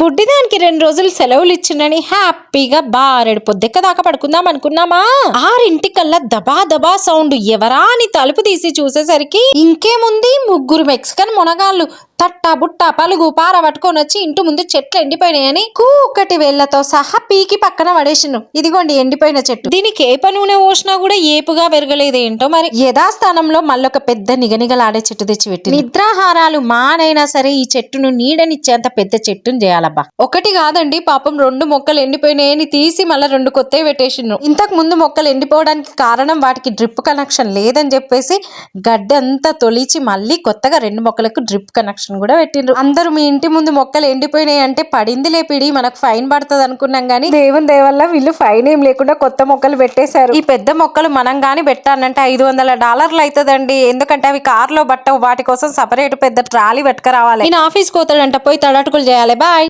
బుడ్డిదానికి రెండు రోజులు సెలవులు ఇచ్చిండని హ్యాపీగా బారెడు పొద్దెక్క దాకా పడుకుందాం అనుకున్నామా? ఆరింటికల్లా దబా దబా సౌండ్ ఎవరా అని తలుపు తీసి చూసేసరికి ఇంకేముంది? ముగ్గురు మెక్సికన్ మునగాళ్ళు తట్ట బుట్ట పలుగు పార పట్టుకొని వచ్చి ఇంటి ముందు చెట్లు ఎండిపోయినాయని కూకటి వేళ్ళతో సహా పీకి పక్కన పడేసిండు ఇదిగోండి ఎండిపోయిన చెట్టు. దీనికి ఏ పని నూనె పోసినా కూడా ఏపుగా పెరగలేదు ఏంటో మరి? యథాస్థానంలో మళ్ళొక పెద్ద నిగనిగలాడే చెట్టు తెచ్చి పెట్టి నిద్రాహారాలు మానైనా సరే ఈ చెట్టును నీడనిచ్చేంత పెద్ద చెట్టును చేయాలబ్బా ఒకటి కాదండి పాపం రెండు మొక్కలు ఎండిపోయినాయని తీసి మళ్ళీ రెండు కొత్తవి పెట్టేసిండ్రు. ఇంతకు ముందు మొక్కలు ఎండిపోవడానికి కారణం వాటికి డ్రిప్ కనెక్షన్ లేదని చెప్పేసి గడ్డి అంతా తొలిచి మళ్ళీ కొత్తగా రెండు మొక్కలకు డ్రిప్ కనెక్షన్ కూడా పెట్టిండ్రు. అందరూ మీ ఇంటి ముందు మొక్కలు ఎండిపోయినాయి అంటే పడింది లేపిడి మనకు ఫైన్ పడుతుంది అనుకున్నాం కానీ దేవుని దేవల్ల వీళ్ళు ఫైన్ ఏం లేకుండా కొత్త మొక్కలు పెట్టేశారు. ఈ పెద్ద మొక్కలు మనం గాని పెట్టానంటే ఐదు వందల డాలర్లు అవుతుందండి ఎందుకంటే అవి కార్లో బట్ట వాటి కోసం సపరేట్ పెద్ద ట్రాలీ పట్టుకురావాలి. నేను ఆఫీస్కి పోతాడంట పోయి తడటుకులు చేయాలి. బాయ్.